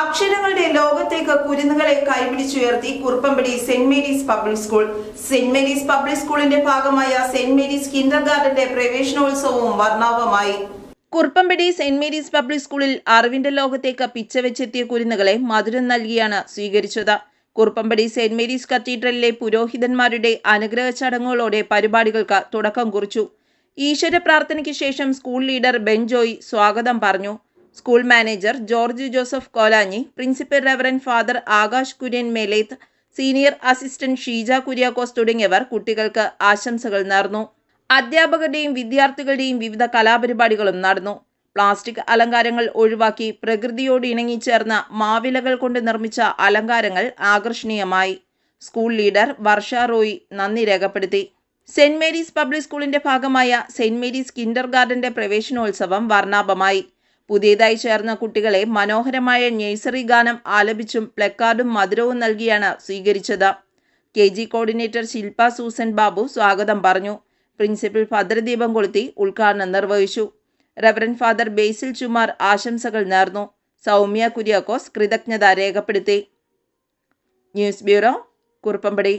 അക്ഷരങ്ങളുടെ ലോകത്തേക്ക് കുരുന്നുകളെ കൈപിടിച്ചുയർത്തി Kuruppampady saint Mary's public school. Saint Mary's public സ്കൂളിന്റെ ഭാഗമായ സെന്റ് മേരീസ് കിൻഡർ ഗാർഡന്റെ പ്രവേശനോത്സവവും വർണാഭമായി. കുറുപ്പമ്പടി സെന്റ് മേരീസ് പബ്ലിക് സ്കൂളിൽ അറിവിന്റെ ലോകത്തേക്ക് പിച്ചവെച്ചെത്തിയ കുരുന്നുകളെ മധുരം നൽകിയാണ് സ്വീകരിച്ചത്. കുറുപ്പമ്പടി സെന്റ് മേരീസ് കത്തീഡ്രലിലെ പുരോഹിതന്മാരുടെ അനുഗ്രഹ ചടങ്ങുകളോടെ പരിപാടികൾക്ക് തുടക്കം കുറിച്ചു. ഈശ്വര പ്രാർത്ഥനയ്ക്ക് ശേഷം സ്കൂൾ ലീഡർ ബെൻജോയ് സ്വാഗതം പറഞ്ഞു. School manager George Joseph Kolanji principal reverend father Akash Kurian Meleth senior assistant Sheeja Kuriakose തുടങ്ങിയവർ കുട്ടികൾക്ക് ആശംസകൾ നേർന്നു. അധ്യാപകരുടെയും വിദ്യാർത്ഥികളുടെയും വിവിധ കലാപരിപാടികളും നടന്നു. പ്ലാസ്റ്റിക് അലങ്കാരങ്ങൾ ഒഴിവാക്കി പ്രകൃതിയോട് ഇണങ്ങി ചേർന്ന മാവിലകൾ കൊണ്ട് നിർമ്മിച്ച അലങ്കാരങ്ങൾ ആകർഷണീയമായി. സ്കൂൾ ലീഡർ വർഷ റോയി നന്ദി രേഖപ്പെടുത്തി. സെന്റ് മേരീസ് പബ്ലിക് സ്കൂളിന്റെ ഭാഗമായ സെന്റ് മേരീസ് കിൻഡർ ഗാർഡന്റെ പ്രവേശനോത്സവം വർണാഭമായി. പുതിയതായി ചേർന്ന കുട്ടികളെ മനോഹരമായ നഴ്സറി ഗാനം ആലപിച്ചും പ്ലക്കാർഡും മധുരവും നൽകിയാണ് സ്വീകരിച്ചത്. K G coordinator Shilpa Susan Babu സ്വാഗതം പറഞ്ഞു. പ്രിൻസിപ്പൽ ഭദ്രദീപം കൊളുത്തി ഉദ്ഘാടനം നിർവഹിച്ചു. റവറൻ ഫാദർ ബേസിൽ ചുമാർ ആശംസകൾ നേർന്നു. സൗമ്യ കുര്യാക്കോസ് കൃതജ്ഞത രേഖപ്പെടുത്തി. News bureau Kuruppampady.